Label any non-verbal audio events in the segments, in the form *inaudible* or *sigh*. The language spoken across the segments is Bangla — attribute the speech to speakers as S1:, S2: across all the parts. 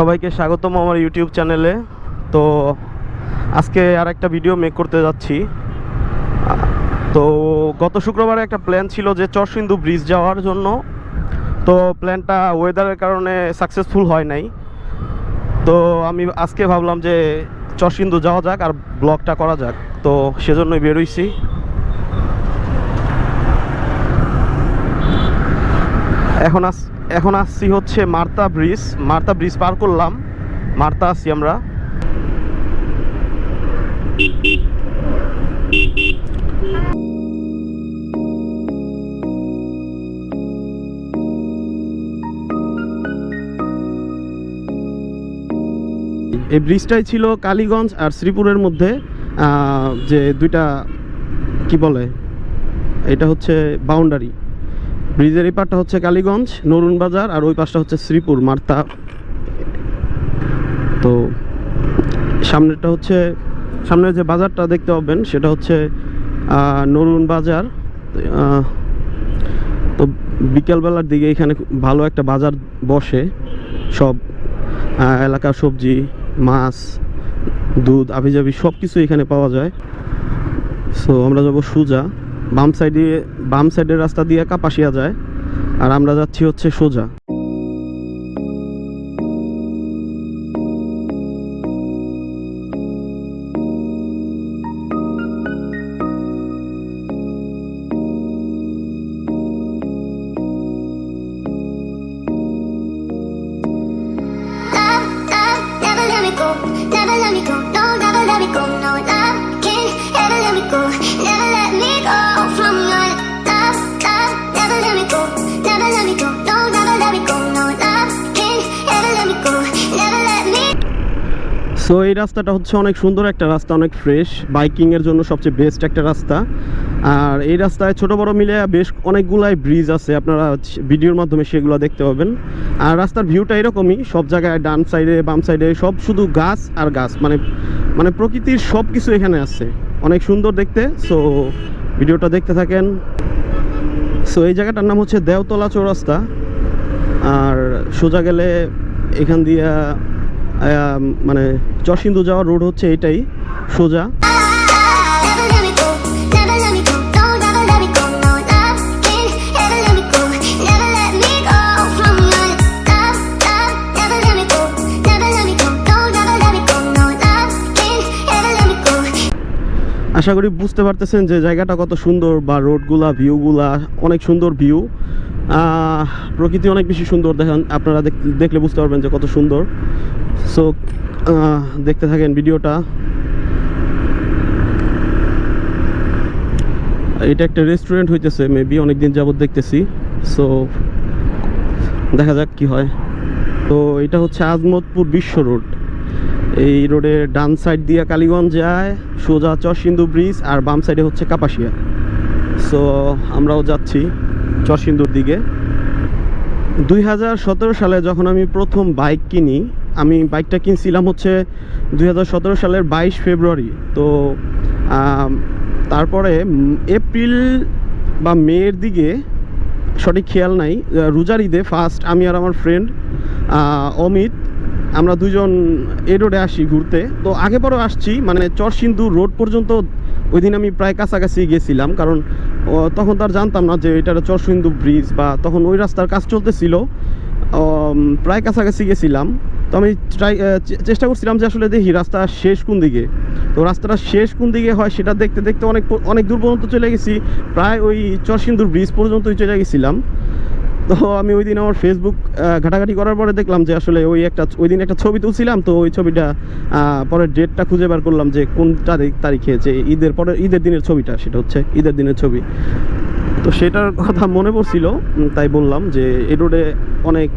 S1: সবাইকে স্বাগতম আমার ইউটিউব চ্যানেলে। তো আজকে আর একটা ভিডিও মেক করতে যাচ্ছি। তো গত শুক্রবারে একটা প্ল্যান ছিল যে চরসিন্দু ব্রিজ যাওয়ার জন্য। তো প্ল্যানটা ওয়েদারের কারণে সাকসেসফুল হয় নাই। তো আমি আজকে ভাবলাম যে চরসিন্দু যাওয়া যাক আর ব্লগটা করা যাক। তো সেজন্যই বেরোইছি। এখন আস এখন আসছি হচ্ছে মার্তা ব্রিজ মার্তা ব্রিজ পার করলাম। মার্তা আসছি আমরা। এই ব্রিজটাই ছিল কালীগঞ্জ আর শ্রীপুরের মধ্যে যে দুইটা, কি বলে, এটা হচ্ছে বাউন্ডারি ব্রিজের এই পাশটা হচ্ছে কালীগঞ্জ, নরুন বাজার, আর ওই পাশটা হচ্ছে শ্রীপুর, মার্তা। তো সামনেরটা হচ্ছে, সামনের যে বাজারটা দেখতে পাবেন, সেটা হচ্ছে নরুন বাজার। তো বিকেলবেলার দিকে এখানে ভালো একটা বাজার বসে। সব এলাকার সবজি, মাছ, দুধ, আভিজাবি সব কিছু এখানে পাওয়া যায়। সো আমরা যাব সোজা। বাম সাইডে বাম সাইডের রাস্তা দিয়ে কাপাসিয়া যায় আর আমরা যাচ্ছি হচ্ছে সোজা। সো এই রাস্তাটা হচ্ছে অনেক সুন্দর একটা রাস্তা, অনেক ফ্রেশ বাইকিংয়ের জন্য সবচেয়ে বেস্ট একটা রাস্তা। আর এই রাস্তায় ছোট বড় মিলে বেশ অনেকগুলাই ব্রিজ আছে। আপনারা ভিডিওর মাধ্যমে সেগুলো দেখতে পাবেন। আর রাস্তার ভিউটা এরকমই, সব জায়গায় ডান সাইডে বাম সাইডে সব শুধু গাছ আর গাছ। মানে মানে প্রকৃতির সব কিছু এখানে আছে। অনেক সুন্দর দেখতে। সো ভিডিওটা দেখতে থাকেন। সো এই জায়গাটার নাম হচ্ছে দেওতলা চৌরাস্তা। আর সোজা গেলে এখান দিয়ে মানে চশিন্দু যাওয়ার রোড হচ্ছে এটাই, সোজা। আশা করি বুঝতে পারতেছেন যে জায়গাটা কত সুন্দর, বা রোডগুলা ভিউগুলা অনেক সুন্দর ভিউ প্রকৃতি অনেক বেশি সুন্দর দেখেন, আপনারা দেখলে বুঝতে পারবেন যে কত সুন্দর। সো দেখতে থাকেন ভিডিওটা। এটা একটা রেস্টুরেন্ট হইতেছে মেবি অনেকদিন যাবত দেখতেছি। সো, দেখা যাক কি হয়। তো, এটা হচ্ছে আজমতপুর বিশ্ব রোড। এই রোডের ডান সাইড দিয়ে কালীগঞ্জ যায়, সোজা চরসিন্দু ব্রিজ আর বাম সাইডে হচ্ছে কাপাসিয়া। সো, আমরাও যাচ্ছি চরসিন্দুর দিকে। দুই হাজার সতেরো সালে যখন আমি প্রথম বাইক কিনি আমি বাইকটা কিনছিলাম হচ্ছে দুই হাজার সতেরো সালের বাইশ ফেব্রুয়ারি। তো তারপরে এপ্রিল বা মের দিকে সঠিক খেয়াল নাই। রোজার ঈদে ফার্স্ট আমি আর আমার ফ্রেন্ড অমিত, আমরা দুজন এ রোডে আসি ঘুরতে। তো আগে পরেও আসছি মানে চরসিন্দু রোড পর্যন্ত ওই দিন আমি প্রায় কাছাকাছি গেছিলাম। কারণ তখন তো আর জানতাম না যে এটা চরসিন্দু ব্রিজ বা তখন ওই রাস্তার কাজ চলতেছিল। প্রায় কাছাকাছি গেছিলাম। তো আমি ট্রাই চেষ্টা করছিলাম যে আসলে দেখি রাস্তা শেষ কোন দিকে। তো রাস্তাটা শেষ কোন দিকে হয় সেটা দেখতে দেখতে অনেক অনেক দূর পর্যন্ত চলে গেছি। প্রায় ওই চরসিন্দুর ব্রিজ পর্যন্তই চলে গেছিলাম। তো আমি ওই দিন আমার ফেসবুক ঘাটাঘাটি করার পরে দেখলাম যে আসলে ওই একটা ওই দিন একটা ছবি তুলছিলাম। তো ওই ছবিটা পরের ডেটটা খুঁজে বার করলাম যে কোন তারিখ, তারিখে যে ঈদের পরের, ঈদের দিনের ছবিটা, সেটা হচ্ছে ঈদের দিনের ছবি। তো সেটার কথা মনে পড়ছিল তাই বললাম যে এই রোডে অনেক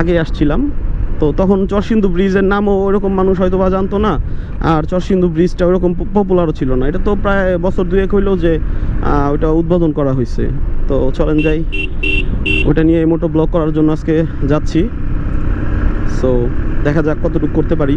S1: আগে আসছিলাম। তো তখন চরসিন্দু ব্রিজের নামও ওরকম মানুষ হয়তো বা জানতো না, আর চরসিন্দু ব্রিজটা ওরকম পপুলারও ছিল না। এটা তো প্রায় বছর দুয়েক হইলেও যে ওটা উদ্বোধন করা হয়েছে তো চলেন যাই। ওটা নিয়ে মোটো ব্লগ করার জন্য আজকে যাচ্ছি। সো দেখা যাক কতটুকু করতে পারি।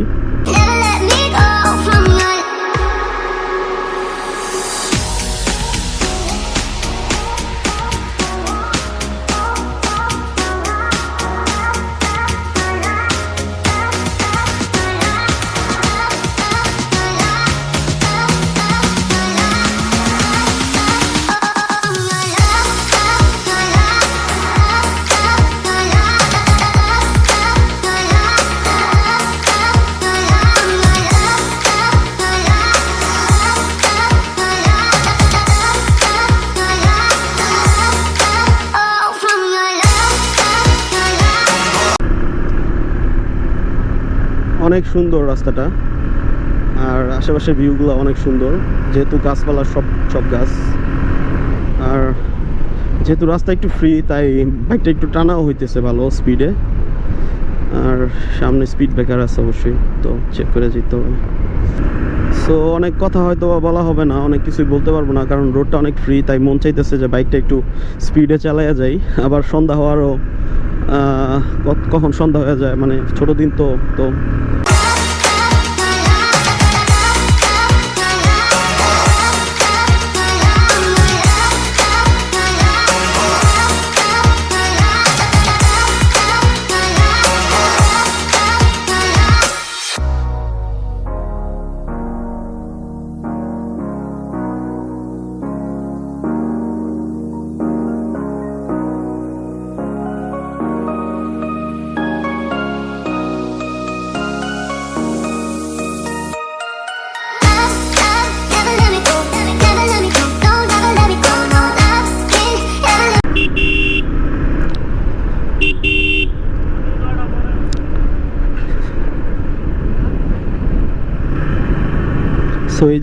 S1: অনেক সুন্দর রাস্তাটা। আর আশেপাশের ভিউগুলো অনেক সুন্দর। যেহেতু গাছপালা সব সব গাছ। আর যেহেতু রাস্তা একটু ফ্রি তাই বাইকটা একটু টানাও হইতেছে ভালো স্পিডে আর সামনে স্পিড ব্রেকার আছে অবশ্যই, তো চেক করে যেতে হবে। সো অনেক কথা হয়তো বলা হবে না, অনেক কিছুই বলতে পারব না, কারণ রোডটা অনেক ফ্রি তাই মন চাইতেছে যে বাইকটা একটু স্পিডে চালাইয়া যাই। আবার সন্ধ্যা হওয়ারও কখন সন্ধ্যা হয়ে যায়? মানে ছোট দিন তো তো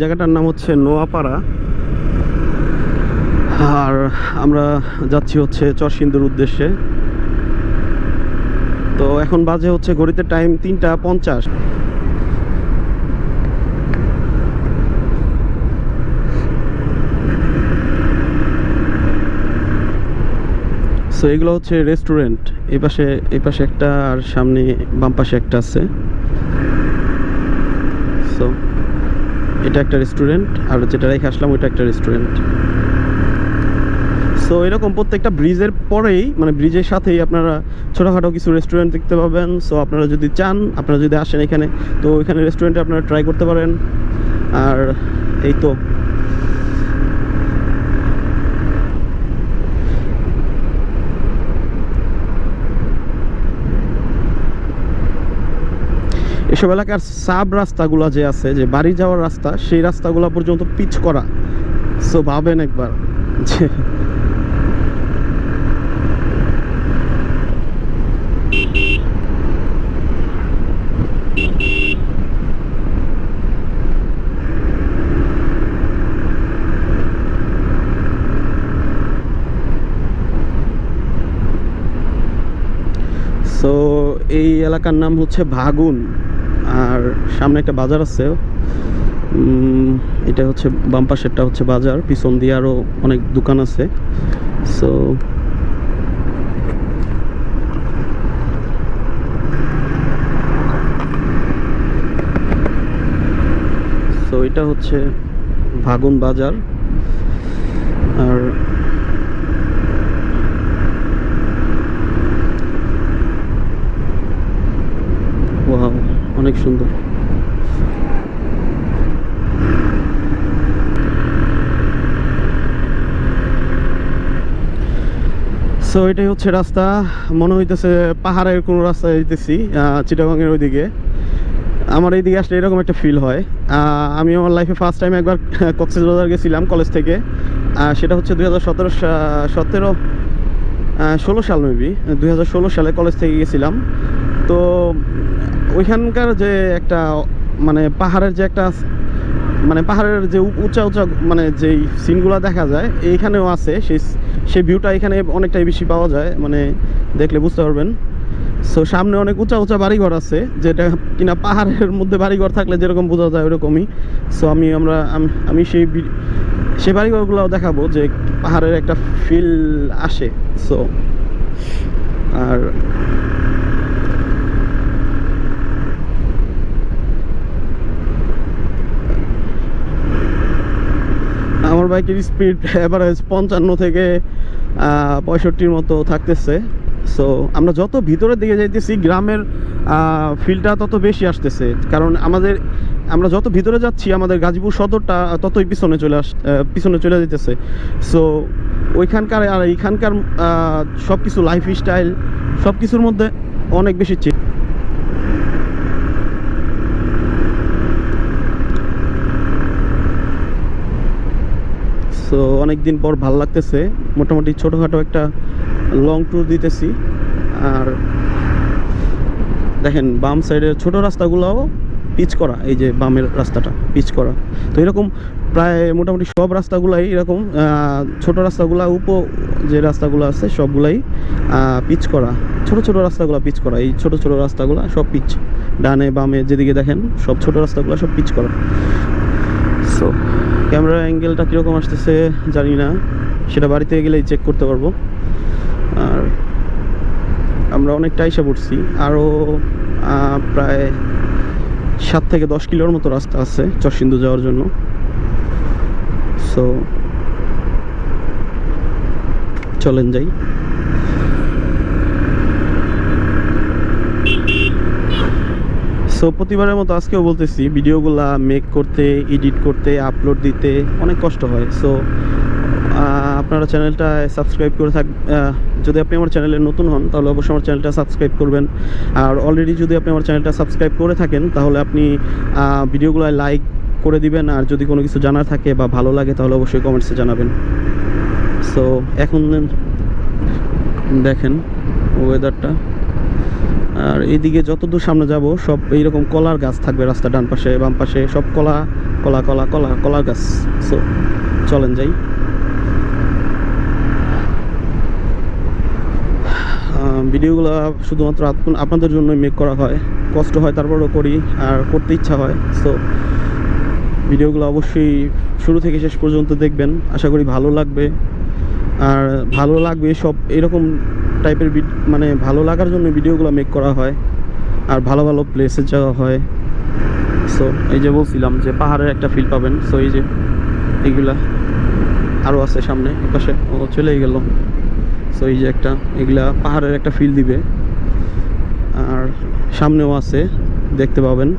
S1: জায়গাটার নাম হচ্ছে নোয়াপাড়া। আর আমরা যাচ্ছি হচ্ছে চরসিন্দুর উদ্দেশ্যে। তো এখন বাজে হচ্ছে ঘড়িতে টাইম তিনটা পঞ্চাশ। সো এগুলো হচ্ছে রেস্টুরেন্ট এই পাশে এই পাশে একটা আর সামনে বাম পাশে একটা আছে। সো এটা একটা রেস্টুরেন্ট আর যেটা রেখে আসলাম ওইটা একটা রেস্টুরেন্ট সো এরকম প্রত্যেকটা ব্রিজের পরেই মানে ব্রিজের সাথেই আপনারা ছোটোখাটো কিছু রেস্টুরেন্ট দেখতে পাবেন। সো আপনারা যদি চান, আপনারা যদি আসেন এখানে, তো এখানে রেস্টুরেন্টে আপনারা ট্রাই করতে পারেন। আর এই তো। এসব এলাকার সাব রাস্তাগুলো যে আছে, যে বাড়ি যাওয়ার রাস্তা, সেই রাস্তাগুলো পর্যন্ত পিচ করা। সো ভাবেন একবার যে সো এই এলাকার নাম হচ্ছে ভাগুন। আর সামনে একটা বাজার আছে। এটা হচ্ছে বাম পাশেরটা হচ্ছে বাজার। পিছন দিয়ে আরও অনেক দোকান আছে। সো সো এটা হচ্ছে ভাগুন বাজার। আর অনেক সুন্দর। সো এটাই হচ্ছে রাস্তা। মনে হইতেছে পাহাড়ের কোনো রাস্তায় যেতেছি চিটাগাংয়ের ওইদিকে। আমার এইদিকে আসলে এরকম একটা ফিল হয়। আমি আমার লাইফে ফার্স্ট টাইম একবার কক্সবাজার গেছিলাম কলেজ থেকে। সেটা হচ্ছে দুই হাজার সতেরো সতেরো ষোলো সাল মেবি দুই হাজার ষোলো সালে কলেজ থেকে গেছিলাম। তো ওইখানকার যে একটা মানে পাহাড়ের যে একটা মানে পাহাড়ের যে উঁচা উঁচা মানে যেই সিনগুলো দেখা যায়, এইখানেও আছে। সেই সেই ভিউটা এখানে অনেকটাই বেশি পাওয়া যায় মানে দেখলে বুঝতে পারবেন। সো সামনে অনেক উঁচা উঁচা বাড়িঘর আছে, যেটা কিনা পাহাড়ের মধ্যে বাড়িঘর থাকলে যেরকম বোঝা যায় ওরকমই। সো আমি আমরা, আমি সেই সেই বাড়িঘরগুলোও দেখাবো যে পাহাড়ের একটা ফিল আসে। সো আর আমার বাইকের স্পিড অ্যাভারেজ পঞ্চান্ন থেকে পঁয়ষট্টির মতো থাকতেছে। সো আমরা যত ভিতরের দিকে যাইতেছি, গ্রামের ফিলটা তত বেশি আসতেছে। কারণ আমাদের, আমরা যত ভিতরে যাচ্ছি, আমাদের গাজীপুর সদরটা ততই পিছনে চলে আস পিছনে চলে যেতেছে সো ওইখানকার আর এইখানকার সব কিছু লাইফ স্টাইল সব কিছুর মধ্যে অনেক বেশি চেঞ্জ সো অনেক দিন পর ভালো লাগতেছে। মোটামুটি ছোটোখাটো একটা লং ট্যুর দিতেছি। আর দেখেন, বাম সাইডের ছোট রাস্তাগুলোও পিচ করা, এই যে বামের রাস্তাটা পিচ করা। তো এরকম প্রায় মোটামুটি সব রাস্তাগুলাই এরকম ছোট রাস্তাগুলো, উপ যে রাস্তাগুলো আছে, সবগুলাই পিচ করা। ছোট ছোট রাস্তাগুলো পিচ করা, এই ছোট ছোট রাস্তাগুলো সব পিচ ডানে, বামে, যেদিকে দেখেন, সব ছোট রাস্তাগুলো সব পিচ করা। সো ক্যামেরা অ্যাঙ্গেলটা কীরকম আসতেছে জানি না। সেটা বাড়িতে গেলেই চেক করতে পারব। আর আমরা অনেকটা আইসা পড়ছি। আরও প্রায় সাত থেকে দশ কিলোর মতো রাস্তা আছে চরসিন্দু যাওয়ার জন্য। সো চলেন যাই। সো প্রতিবারের মতো আজকেও বলতেছি, ভিডিওগুলা মেক করতে এডিট করতে আপলোড দিতে অনেক কষ্ট হয়। সো আপনারা চ্যানেলটা সাবস্ক্রাইব করে থাক যদি আপনি আমার চ্যানেলে নতুন হন, তাহলে অবশ্যই আমার চ্যানেলটা সাবস্ক্রাইব করবেন। আর অলরেডি যদি আপনি আমার চ্যানেলটা সাবস্ক্রাইব করে থাকেন, তাহলে আপনি ভিডিওগুলো লাইক করে দিবেন। আর যদি কোনো কিছু জানার থাকে বা ভালো লাগে, তাহলে অবশ্যই কমেন্টসে জানাবেন। সো এখন দেখেন ওয়েদারটা আর এইদিকে যতদূর সামনে যাব, সব এইরকম কলার গাছ থাকবে রাস্তা ডান পাশে, বাম পাশে, সব কলা কলা কলা কলা, কলার গাছ। সো চলেন যাই। ভিডিওগুলো শুধুমাত্র আপনাদের জন্যই মেক করা হয়। কষ্ট হয়, তারপরেও করি, আর করতে ইচ্ছা হয়। সো ভিডিওগুলো অবশ্যই শুরু থেকে শেষ পর্যন্ত দেখবেন। আশা করি ভালো লাগবে। আর ভালো লাগবে সব এরকম টাইপের মানে ভালো লাগার জন্য ভিডিওগুলো মেক করা হয়। আর ভালো ভালো প্লেসে যাওয়া হয়। সো এই যে বলছিলাম যে পাহাড়ের একটা ফিল পাবেন। সো এই যে এইগুলা আরও আছে সামনে, এপাশে। ও চলেই গেল। সো এই যে একটা, এগুলা পাহাড়ের একটা ফিল দিবে। আর সামনেও আছে, দেখতে পাবেন।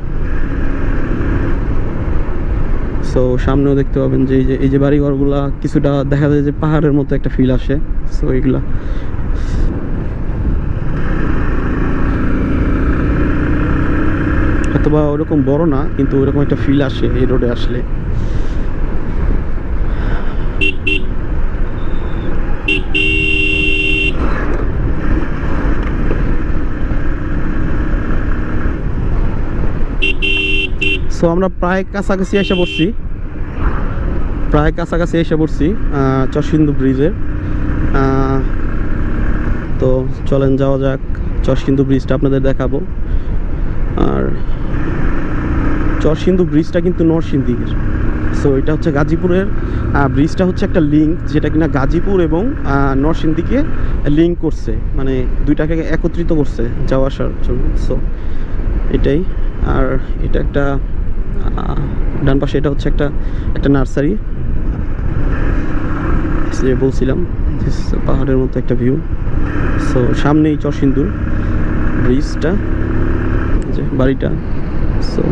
S1: সো সামনেও দেখতে পাবেন যে এই যে এই যে বাড়িঘরগুলা কিছুটা দেখা যায় যে পাহাড়ের মতো একটা ফিল আসে। সো এইগুলা অথবা ওরকম বড় না, কিন্তু ওরকম একটা ফিল আসে এই রোডে আসলে। সো আমরা প্রায় কাছাকাছি এসে পড়ছি। প্রায় কাছাকাছি এসে পড়ছি চরসিন্দু ব্রিজের তো চলেন যাওয়া যাক চরসিন্দু ব্রিজটা আপনাদের দেখাবো। আর চরসিন্দু ব্রিজটা কিন্তু নরসিংদীর। সো এটা হচ্ছে গাজীপুরের ব্রিজটা হচ্ছে একটা লিঙ্ক যেটা কিনা গাজীপুর এবং নরসিংদীকে লিঙ্ক করছে। মানে দুইটাকে একত্রিত করছে যাওয়া আসার জন্য। সো এটাই। আর এটা একটা ডান পাশে এটা হচ্ছে একটা একটা নার্সারি। যে বলছিলাম পাহাড়ের মতো একটা ভিউ সো সামনেই চরসিন্দুর ব্রিজটা, যে বাড়িটা। সো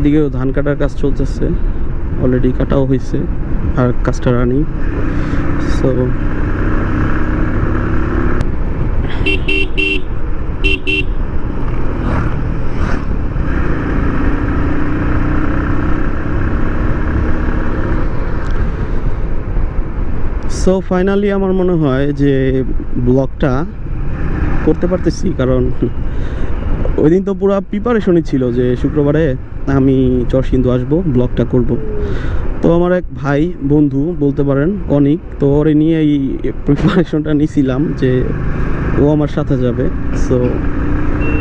S1: এদিকেও ধান কাটার কাজ চলতেছে। অলরেডি কাটাও হয়েছে আর কাজটা রানিং সো সো ফাইনালি আমার মনে হয় যে ব্লগটা করতে পারতেছি, কারণ ওই দিন তো পুরো প্রিপারেশনই ছিল যে শুক্রবারে আমি চরসিন্দু আসব ব্লগটা করব। তো আমার এক ভাই, বন্ধু বলতে পারেন, অনিক, তো ওরে নিয়ে এই প্রিপারেশনটা নিয়েছিলাম যে ও আমার সাথে যাবে। সো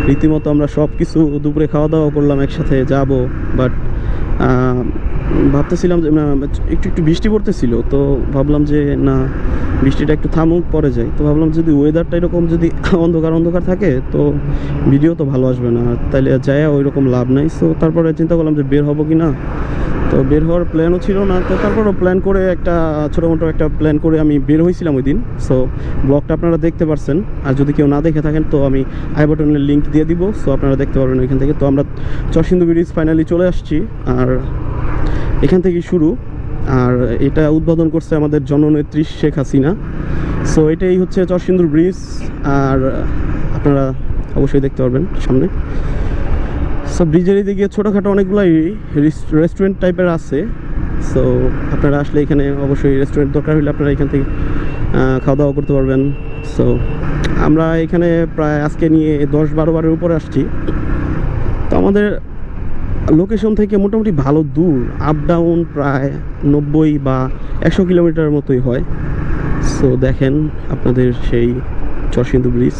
S1: রীতিমতো আমরা সব কিছু দুপুরে খাওয়া দাওয়া করলাম, একসাথে যাব বাট ভাবতেছিলাম যে একটু একটু বৃষ্টি পড়তেছিল, তো ভাবলাম যে, না, বৃষ্টিটা একটু থামুক, পরে যাই। তো ভাবলাম যদি ওয়েদারটা এরকম যদি *laughs* অন্ধকার অন্ধকার থাকে, তো ভিডিও তো ভালো আসবে না। তাইলে যায় ওই রকম লাভ নাই। সো তারপরে চিন্তা করলাম যে, বের হব কি না তো বের হওয়ার প্ল্যানও ছিল না। তো তারপরও প্ল্যান করে একটা ছোটো মোটো একটা প্ল্যান করে আমি বের হয়েছিলাম ওই দিন সো ব্লগটা আপনারা দেখতে পারছেন। আর যদি কেউ না দেখে থাকেন, তো আমি আই বাটনের লিঙ্ক দিয়ে দিব। সো আপনারা দেখতে পারবেন ওইখান থেকে। তো আমরা চরসিন্দু ব্রিজ ফাইনালি চলে আসছি। আর এখান থেকেই শুরু। আর এটা উদ্বোধন করছে আমাদের জননেত্রী শেখ হাসিনা। সো এটাই হচ্ছে চরসিন্দুর ব্রিজ আর আপনারা অবশ্যই দেখতে পারবেন সামনে। সো ব্রিজের এদিকে ছোটোখাটো অনেকগুলাই রেস্টুরেন্ট টাইপের আছে। সো আপনারা আসলে এখানে অবশ্যই রেস্টুরেন্ট দরকার হলে আপনারা এখান থেকে খাওয়া দাওয়া করতে পারবেন। সো আমরা এখানে প্রায় আজকে নিয়ে দশ বারো বারের উপরে আসছি। তো আমাদের লোকেশন থেকে মোটামুটি ভালো দূর আপ ডাউন প্রায় নব্বই বা একশো কিলোমিটার মতোই হয়। সো দেখেন আপনাদের সেই চরসিন্দু ব্রিজ।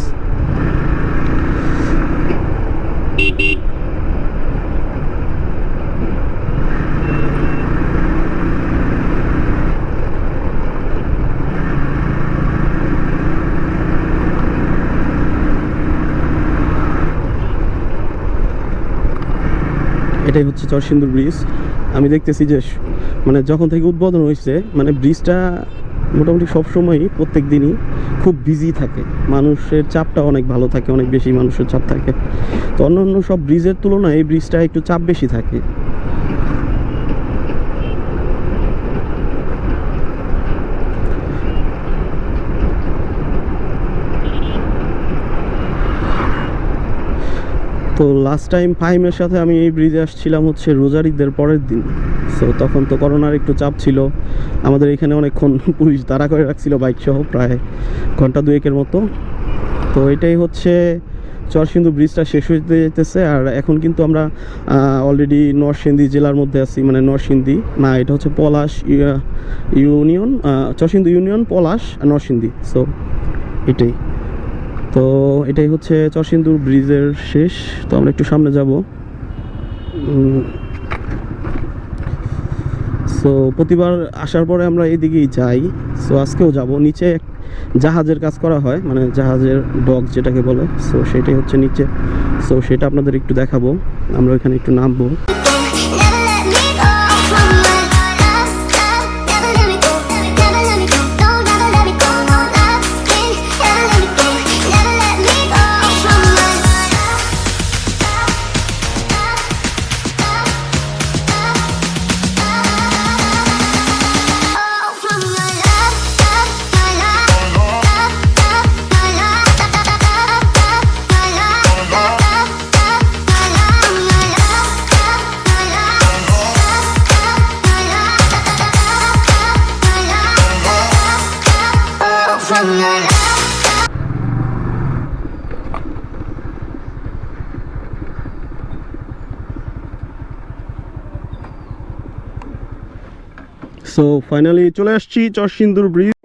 S1: এটাই হচ্ছে চরসিন্দুর ব্রিজ। আমি দেখতেছি যে মানে যখন থেকে উদ্বোধন হয়েছে মানে ব্রিজটা মোটামুটি সবসময়ই প্রত্যেক দিনই খুব বিজি থাকে। মানুষের চাপটা অনেক ভালো থাকে, অনেক বেশি মানুষের চাপ থাকে। তো অন্য অন্য সব ব্রিজের তুলনায় এই ব্রিজটা একটু চাপ বেশি থাকে। তো লাস্ট টাইম ফাহিমের সাথে আমি এই ব্রিজে আসছিলাম হচ্ছে রোজার ঈদের পরের দিন। সো তখন তো করোনার একটু চাপ ছিল। আমাদের এখানে অনেকক্ষণ *laughs* পুলিশ তাড়া করে রাখছিল বাইক সহ প্রায় ঘণ্টা দুয়েকের মতো। তো এটাই হচ্ছে চরসিন্দু ব্রিজটা শেষ হতে যেতেছে আর এখন কিন্তু আমরা অলরেডি নরসিংদী জেলার মধ্যে আছি মানে নরসিংদী। না এটা হচ্ছে পলাশ ইউনিয়ন আহ, চরসিন্দু ইউনিয়ন পলাশ আর নরসিংদী। সো এটাই। তো এটাই হচ্ছে চরসিন্দুর ব্রিজের শেষ। তো আমরা একটু সামনে যাব। সো প্রতিবার আসার পরে আমরা এদিকেই যাই। সো আজকেও যাব। নিচে জাহাজের কাজ করা হয় মানে জাহাজের ডগ যেটাকে বলে। সো সেটাই হচ্ছে নিচে। সো সেটা আপনাদের একটু দেখাবো। আমরা ওইখানে একটু নামবো। ফাইনালি চলে আসছি চরসিন্দুর ব্রিজ।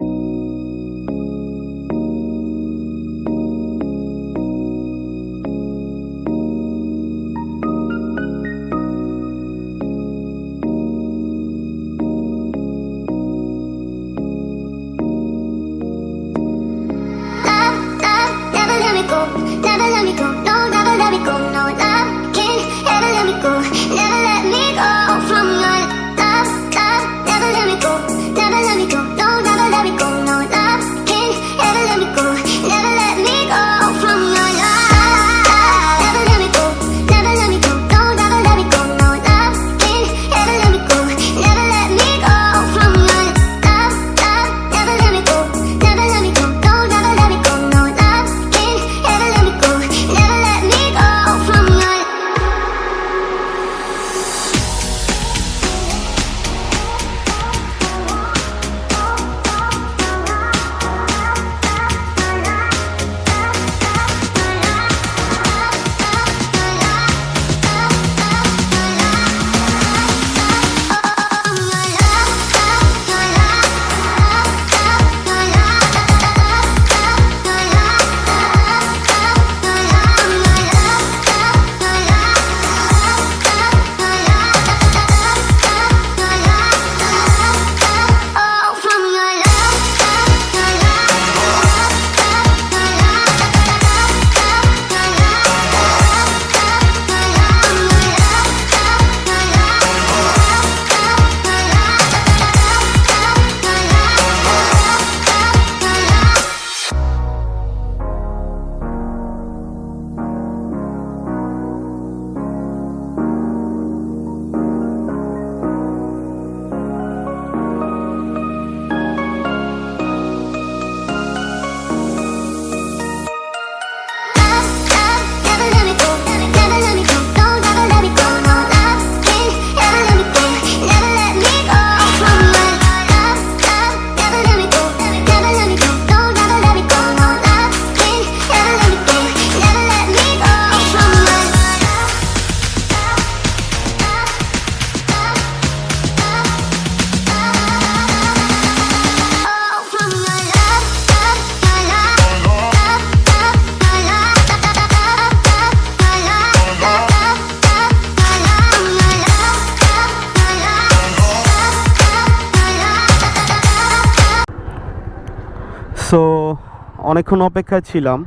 S1: অনেকক্ষণ অপেক্ষায় ছিলাম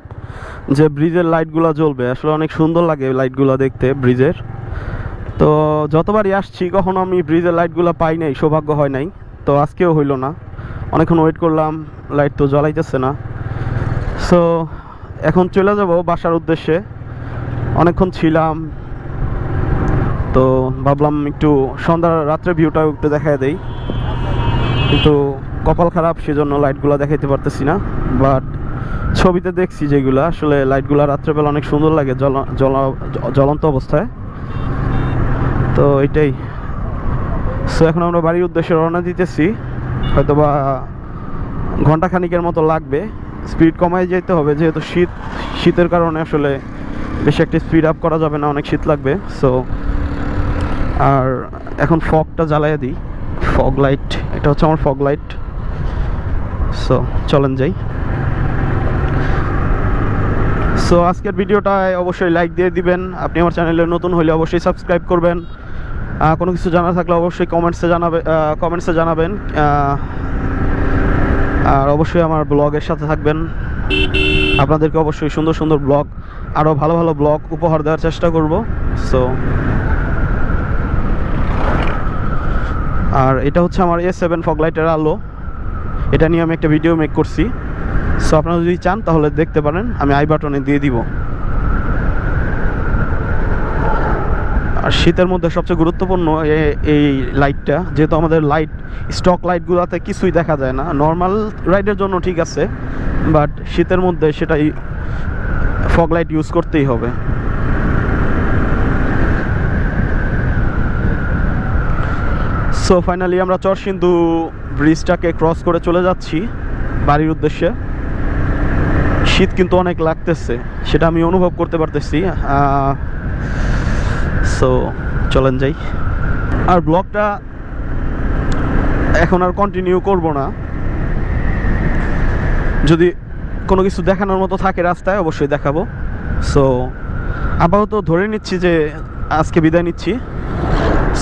S1: যে ব্রিজের লাইটগুলো জ্বলবে। আসলে অনেক সুন্দর লাগে লাইটগুলো দেখতে, ব্রিজের। তো যতবারই আসছি, কখনো আমি ব্রিজের লাইটগুলো পাই নাই, সৌভাগ্য হয় নাই। তো আজকেও হইল না। অনেকক্ষণ ওয়েট করলাম লাইট তো জ্বলাইতেছে না। সো এখন চলে যাব বাসার উদ্দেশ্যে। অনেকক্ষণ ছিলাম। তো ভাবলাম একটু সন্ধ্যা রাত্রে ভিউটা একটু দেখায় দেই। কিন্তু কপাল খারাপ, সেজন্য লাইটগুলো দেখাইতে পারতেছি না। বাট ছবিতে দেখছি যেগুলো, আসলে লাইটগুলো রাত্রেবেলা অনেক সুন্দর লাগে জল জ্বলন্ত অবস্থায়। তো এটাই। সো এখন আমরা বাড়ির উদ্দেশ্যে রওনা দিতেছি। হয়তো বা মতো লাগবে। স্পিড কমাই যেতে হবে, যেহেতু শীত, শীতের কারণে আসলে বেশি একটা স্পিড আপ করা যাবে না, অনেক শীত লাগবে। সো আর এখন ফগটা জ্বালাইয়া দিই। ফগ লাইট এটা হচ্ছে আমার ফগ লাইট সো চলেন যাই। সো আজকের ভিডিওটায় অবশ্যই লাইক দিয়ে দিবেন। আপনি আমার চ্যানেলে নতুন হলে অবশ্যই সাবস্ক্রাইব করবেন। কোনো কিছু জানা থাকলে অবশ্যই কমেন্টসে জানাবে কমেন্টসে জানাবেন। আর অবশ্যই আমার ব্লগের সাথে থাকবেন। আপনাদেরকে অবশ্যই সুন্দর সুন্দর ব্লগ আরও ভালো ভালো ব্লগ উপহার দেওয়ার চেষ্টা করব। সো আর এটা হচ্ছে আমার এ সেভেন ফগলাইটের আলো। এটা নিয়ে আমি একটা ভিডিও মেক করছি। সো আপনারা যদি চান, তাহলে দেখতে পারেন, আমি আই বাটনে দিয়ে দিব। আর শীতের মধ্যে সবচেয়ে গুরুত্বপূর্ণ এই লাইটটা, যেহেতু আমাদের লাইট, স্টক লাইটগুলোতে কিছুই দেখা যায় না। নর্মাল রাইডের জন্য ঠিক আছে বাট শীতের মধ্যে সেটাই ফগ লাইট ইউজ করতেই হবে। সো ফাইনালি আমরা চরসিন্ধু ব্রিজটাকে ক্রস করে চলে যাচ্ছি, বাড়ির উদ্দেশ্যে। শীত কিন্তু অনেক লাগতেছে, সেটা আমি অনুভব করতে পারতেছি সো চলেন যাই। আর ব্লগটা এখন আর কন্টিনিউ করব না। যদি কোনো কিছু দেখানোর মতো থাকে রাস্তায়, অবশ্যই দেখাবো। সো আপাতত ধরে নিচ্ছি যে আজকে বিদায় নিচ্ছি।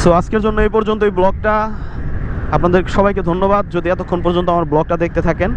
S1: সো আজকের জন্য এই পর্যন্ত এই ব্লগটা। আপনাদের সবাইকে ধন্যবাদ। যদি এতক্ষণ পর্যন্ত আমার ব্লগটা দেখতে থাকেন